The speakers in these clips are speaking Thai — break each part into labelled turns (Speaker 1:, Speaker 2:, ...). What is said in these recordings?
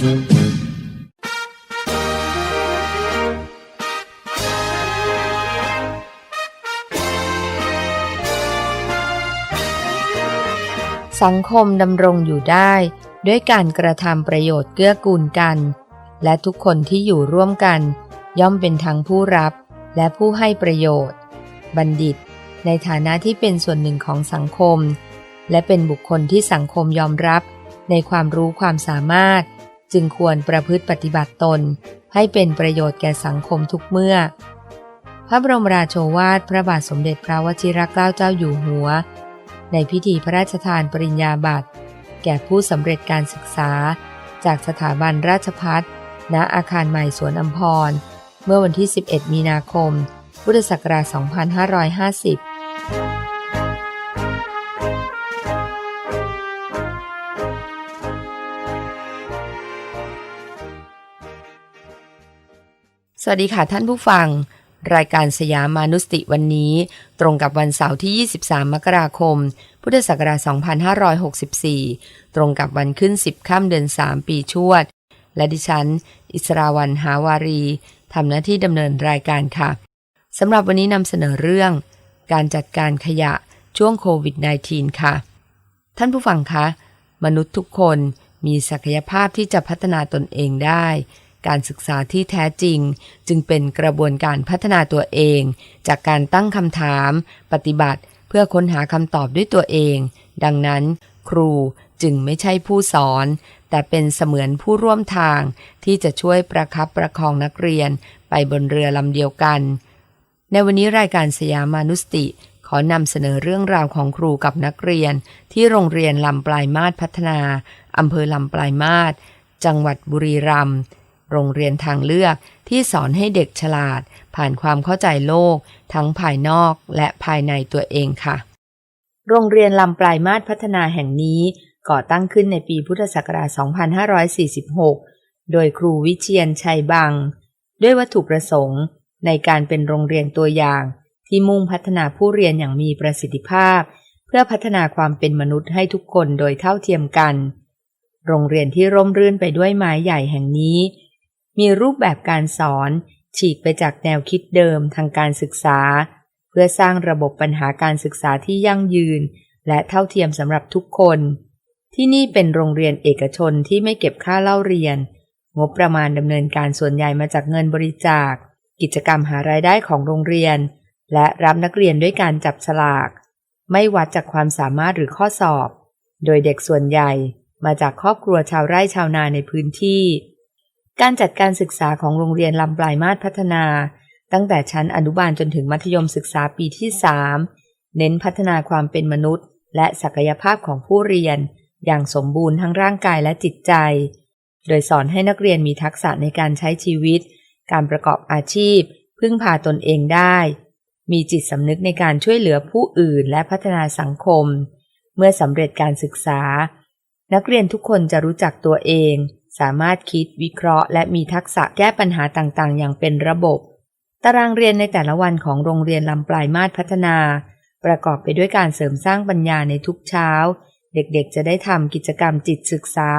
Speaker 1: สังคมดำรงอยู่ได้ด้วยการกระทำประโยชน์เกื้อกูลกัน และทุกคนที่อยู่ร่วมกัน ย่อมเป็นทั้งผู้รับและผู้ให้ประโยชน์ บัณฑิต ในฐานะที่เป็นส่วนหนึ่งของสังคม และเป็นบุคคลที่สังคมยอมรับในความรู้ความสามารถ จึงควรประพฤติปฏิบัติตน ให้เป็นประโยชน์แก่สังคมทุกเมื่อ พระบรมราโชวาทพระบาทสมเด็จพระวชิรเกล้าเจ้าอยู่หัว ในพิธีพระราชทานปริญญาบัตร แก่ผู้สำเร็จการศึกษา จากสถาบันราชพัฒณอาคารใหม่สวนอัมพร เมื่อวันที่ 11 มีนาคม พุทธศักราช 2550 สวัสดีค่ะท่านผู้ฟัง รายการสยามมานุสติวันนี้ ตรงกับวันเสาร์ที่ 23 มกราคม พุทธศักราช 2564 ตรงกับวันขึ้น 10 ค่ำเดือน 3 ปีชวด และดิฉัน อิสราวันหาวารีทำหน้าที่ดำเนินรายการค่ะสำหรับวันนี้นำเสนอเรื่อง การจัดการขยะช่วงโควิด -19 ค่ะ ท่านผู้ฟังคะ มนุษย์ทุกคนมีศักยภาพที่จะพัฒนาตนเองได้ การศึกษาที่แท้จริง จึงเป็นกระบวนการพัฒนาตัวเอง จากการตั้งคำถาม ปฏิบัติเพื่อค้นหาคำตอบด้วยตัวเอง ดังนั้น ครูจึงไม่ใช่ผู้สอน แต่เป็นเสมือนผู้ร่วมทาง ที่จะช่วยประคับประคองนักเรียนไปบนเรือลำเดียวกัน ในวันนี้รายการสยามานุสติขอนำเสนอเรื่องราวของครูกับนักเรียน ที่โรงเรียนลำปลายมาศพัฒนาอำเภอลำปลายมาศจังหวัดบุรีรัมย์ โรงเรียนทางเลือกที่สอนให้เด็กฉลาด ผ่านความเข้าใจโลก ทั้งภายนอกและภายในตัวเองค่ะ โรงเรียนลำปลายมาศพัฒนาแห่งนี้ก่อตั้งขึ้นในปีพุทธศักราช 2546 โดยครูวิเชียนชัยบัง ด้วยวัตถุประสงค์ในการเป็นโรงเรียนตัวอย่าง ที่มุ่งพัฒนาผู้เรียนอย่างมีประสิทธิภาพ เพื่อพัฒนาความเป็นมนุษย์ให้ทุกคนโดยเท่าเทียมกัน โรงเรียนที่ร่มรื่นไปด้วยไม้ใหญ่แห่งนี้ มีรูปแบบการสอน ฉีกไปจากแนวคิดเดิมทางการศึกษา เพื่อสร้างระบบปัญหาการศึกษาที่ยั่งยืน และเท่าเทียมสำหรับทุกคน ที่นี่เป็นโรงเรียนเอกชนที่ไม่เก็บค่าเล่าเรียน งบประมาณดำเนินการส่วนใหญ่มาจากเงินบริจาค กิจกรรมหารายได้ของโรงเรียน และรับนักเรียนด้วยการจับฉลาก ไม่วัดจากความสามารถหรือข้อสอบ โดยเด็กส่วนใหญ่มาจากครอบครัวชาวไร่ชาวนาในพื้นที่ การจัดการศึกษาของโรงเรียนลำปลายมาศพัฒนา ตั้งแต่ชั้นอนุบาลจนถึงมัธยมศึกษาปีที่ 3 เน้นพัฒนาความเป็นมนุษย์ และศักยภาพของผู้เรียน อย่างสมบูรณ์ทั้งร่างกายและจิตใจ โดยสอนให้นักเรียนมีทักษะในการใช้ชีวิต การประกอบอาชีพ พึ่งพาตนเองได้ มีจิตสำนึกในการช่วยเหลือผู้อื่นและพัฒนาสังคม เมื่อสำเร็จการศึกษา นักเรียนทุกคนจะรู้จักตัวเอง สามารถคิดวิเคราะห์ และมีทักษะแก้ปัญหาต่างๆ อย่างเป็นระบบ ตารางเรียนในแต่ละวันของโรงเรียนลำปลายมาศพัฒนา ประกอบไปด้วยการเสริมสร้างปัญญาในทุกเช้า เด็กๆ จะได้ทำกิจกรรมจิตศึกษา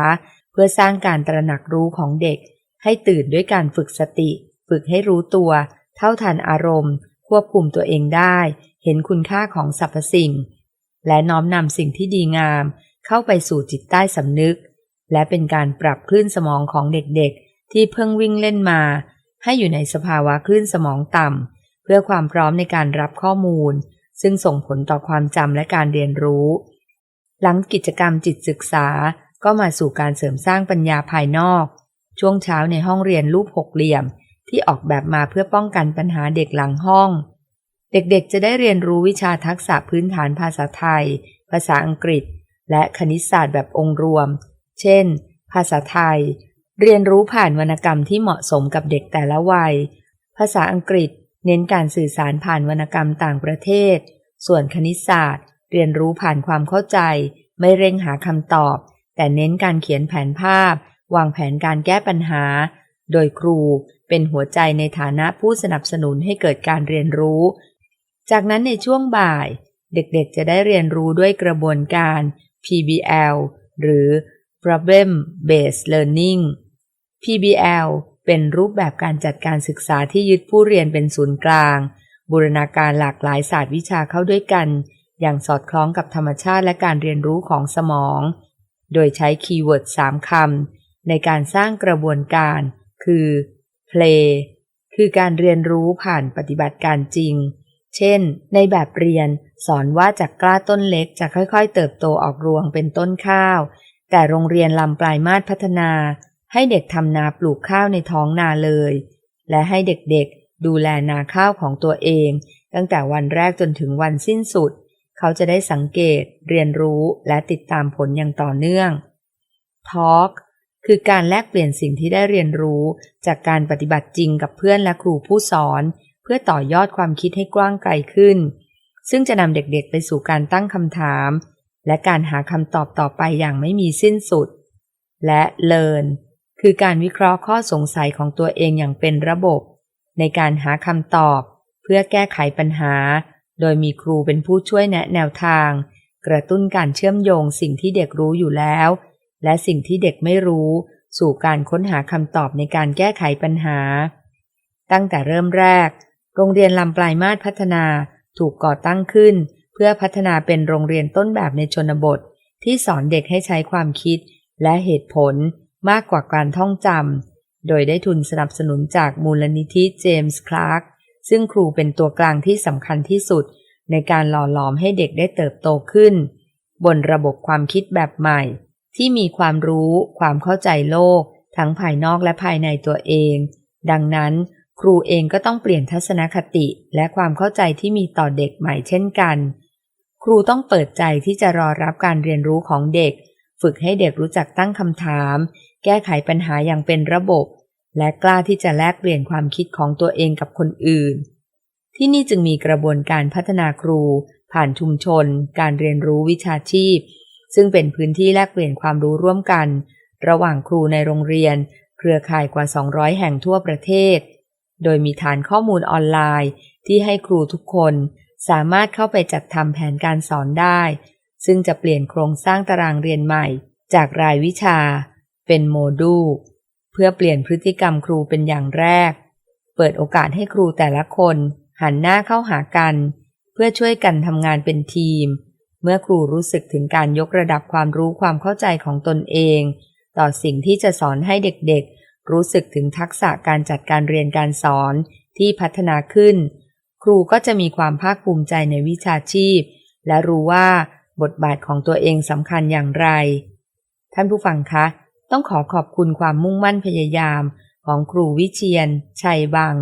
Speaker 1: เพื่อสร้างการตระหนักรู้ของเด็ก ให้ตื่นด้วยการฝึกสติ ฝึกให้รู้ตัว เท่าทันอารมณ์ ควบคุมตัวเองได้ เห็นคุณค่าของสรรพสิ่ง และน้อมนำสิ่งที่ดีงาม เข้าไปสู่จิตใต้สำนึก และเป็นการปรับคลื่นสมองของเด็กๆ ที่เพิ่งวิ่งเล่นมา ให้อยู่ในสภาวะคลื่นสมองต่ำ เพื่อความพร้อมในการรับข้อมูล ซึ่งส่งผลต่อความจำและการเรียนรู้ หลังกิจกรรมจิตศึกษาก็มาสู่การเสริมสร้างปัญญาภายนอก ช่วงเช้าในห้องเรียนรูปหกเหลี่ยม ที่ออกแบบมาเพื่อป้องกันปัญหาเด็กหลังห้อง เด็กๆ จะได้เรียนรู้วิชาทักษะพื้นฐานภาษาไทย ภาษาอังกฤษ และคณิตศาสตร์แบบองค์รวม เช่น ภาษาไทย เรียนรู้ผ่านวรรณกรรมที่เหมาะสมกับเด็กแต่ละวัย ภาษาอังกฤษ เน้นการสื่อสารผ่านวรรณกรรมต่างประเทศ ส่วนคณิตศาสตร์ เรียนรู้ผ่านความเข้าใจ ไม่เร่งหาคำตอบ แต่เน้นการเขียนแผนภาพ วางแผนการแก้ปัญหา โดยครูเป็นหัวใจในฐานะผู้สนับสนุนให้เกิดการเรียนรู้ จากนั้นในช่วงบ่าย เด็กๆจะได้เรียนรู้ด้วยกระบวนการ PBL หรือ Problem Based Learning PBL เป็นรูปแบบการจัดการศึกษาที่ยึดผู้เรียนเป็นศูนย์กลาง บูรณาการหลากหลายศาสตร์วิชาเข้าด้วยกัน อย่างสอดคล้องกับธรรมชาติและการเรียนรู้ของสมอง โดยใช้คีย์เวิร์ด3คำในการสร้างกระบวนการ คือ play คือการเรียนรู้ผ่านปฏิบัติการจริง เช่น ในแบบเรียนสอนว่าจากกล้าต้นเล็กจะค่อยๆ เติบโตออกรวงเป็นต้นข้าว แต่โรงเรียนลำปลายมาตรพัฒนา ให้เด็กทำนาปลูกข้าวในท้องนาเลย และให้เด็กๆ ดูแลนาข้าวของตัวเอง ตั้งแต่วันแรกจนถึงวันสิ้นสุด เขาจะได้สังเกต เรียนรู้และติดตามผลอย่างต่อเนื่อง Talk คือการแลกเปลี่ยนสิ่งที่ได้เรียนรู้ จากการปฏิบัติจริงกับเพื่อนและครูผู้สอน เพื่อต่อยอดความคิดให้กว้างไกลขึ้น ซึ่งจะนำเด็กๆไปสู่การตั้งคำถาม และการหาคำตอบต่อไปอย่างไม่มีสิ้นสุด และ learn คือการวิเคราะห์ข้อสงสัยของตัวเองอย่างเป็นระบบ ในการหาคำตอบ เพื่อแก้ไขปัญหา โดยมีครูเป็นผู้ช่วยแนะแนวทาง กระตุ้นการเชื่อมโยงสิ่งที่เด็กรู้อยู่แล้ว และสิ่งที่เด็กไม่รู้ สู่การค้นหาคำตอบในการแก้ไขปัญหา ตั้งแต่เริ่มแรก โรงเรียนลำปลายมาตรพัฒนาถูกก่อตั้งขึ้น เพื่อพัฒนาเป็นโรงเรียนต้นแบบในชนบท ที่สอนเด็กให้ใช้ความคิดและเหตุผลมากกว่าการท่องจำ โดยได้ทุนสนับสนุนจากมูลนิธิเจมส์คลาร์ก ซึ่งครูเป็นตัวกลางที่สำคัญที่สุด ในการหล่อหลอมให้เด็กได้เติบโตขึ้น บนระบบความคิดแบบใหม่ ที่มีความรู้ ความเข้าใจโลก ทั้งภายนอกและภายในตัวเอง ดังนั้น ครูเองก็ต้องเปลี่ยนทัศนคติและความเข้าใจที่มีต่อเด็กใหม่เช่นกัน ครูต้องเปิดใจที่จะรอรับการเรียนรู้ของเด็ก ฝึกให้เด็กรู้จักตั้งคำถาม แก้ไขปัญหาอย่างเป็นระบบ และกล้าที่จะแลกเปลี่ยนความคิดของตัวเองกับคนอื่น ที่นี่จึงมีกระบวนการพัฒนาครู ผ่านชุมชน การเรียนรู้วิชาชีพ ซึ่งเป็นพื้นที่แลกเปลี่ยนความรู้ร่วมกัน ระหว่างครูในโรงเรียน เครือข่ายกว่า 200 แห่งทั่วประเทศ โดยมีฐานข้อมูลออนไลน์ ที่ให้ครูทุกคน สามารถเข้าไปจัดทำแผนการสอนได้ ซึ่งจะเปลี่ยนโครงสร้างตารางเรียนใหม่ จากรายวิชา เป็นโมดูล เพื่อเปลี่ยนพฤติกรรมครูเป็นอย่างแรก เปิดโอกาสให้ครูแต่ละคนหันหน้าเข้าหากัน เพื่อช่วยกันทำงานเป็นทีม เมื่อครูรู้สึกถึงการยกระดับความรู้ความเข้าใจของตนเอง ต่อสิ่งที่จะสอนให้เด็กๆ รู้สึกถึงทักษะการจัดการเรียนการสอนที่พัฒนาขึ้น ครูก็จะมีความภาคภูมิใจในวิชาชีพ และรู้ว่าบทบาทของตัวเองสำคัญอย่างไร ท่านผู้ฟังคะ ต้องขอขอบคุณความมุ่งมั่นพยายามของครูวิเชียน ชัยบัง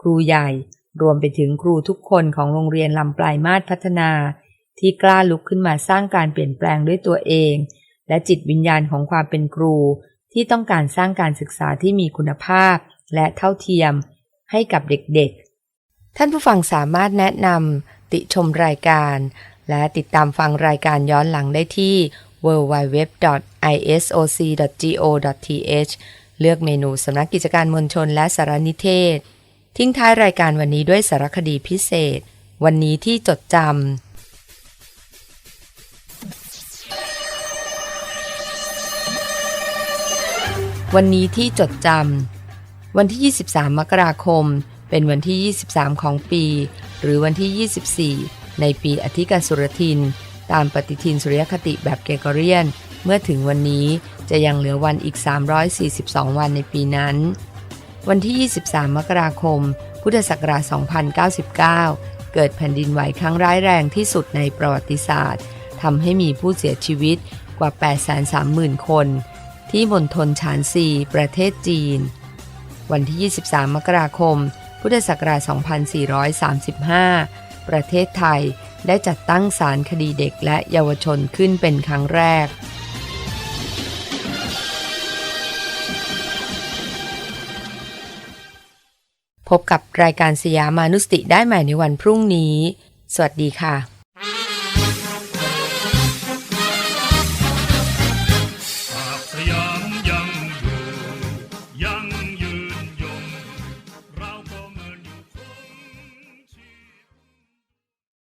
Speaker 1: ครูใหญ่ รวมไปถึงครูทุกคนของโรงเรียนลำปลายมาศพัฒนา ที่กล้าลุกขึ้นมาสร้างการเปลี่ยนแปลงด้วยตัวเอง และจิตวิญญาณของความเป็นครู ที่ต้องการสร้างการศึกษาที่มีคุณภาพ และเท่าเทียม ให้กับเด็กๆ ท่านผู้ฟังสามารถแนะนำติชมรายการ และติดตามฟังรายการย้อนหลังได้ที่ www.isoc.go.th เลือกเมนูสำนักกิจการมวลชนและสารนิเทศ ทิ้งท้ายรายการวันนี้ด้วยสารคดีพิเศษ วันนี้ที่จดจำวันนี้ที่จดจำวันที่ 23 มกราคม เป็นวันที่ 23 ของปี หรือวันที่ 24 ในปีอธิกสุรทิน ตามปฏิทินสุริยคติแบบเกรกเรียน เมื่อถึงวันนี้จะยังเหลือวันอีก 342 วันในปีนั้น วันที่ 23 มกราคม พุทธศักราช 2099 เกิดแผ่นดินไหวครั้งร้ายแรงที่สุดในประวัติศาสตร์ทำให้มีผู้เสียชีวิตกว่า 830,000 คน ที่มณฑลฉานซี ประเทศจีน วันที่ 23 มกราคม พุทธศักราช 2435 ประเทศไทยได้จัดตั้งศาลคดีเด็กและเยาวชนขึ้นเป็นครั้งแรก พบกับรายการสยามานุสติได้ใหม่ในวันพรุ่งนี้ สวัสดีค่ะ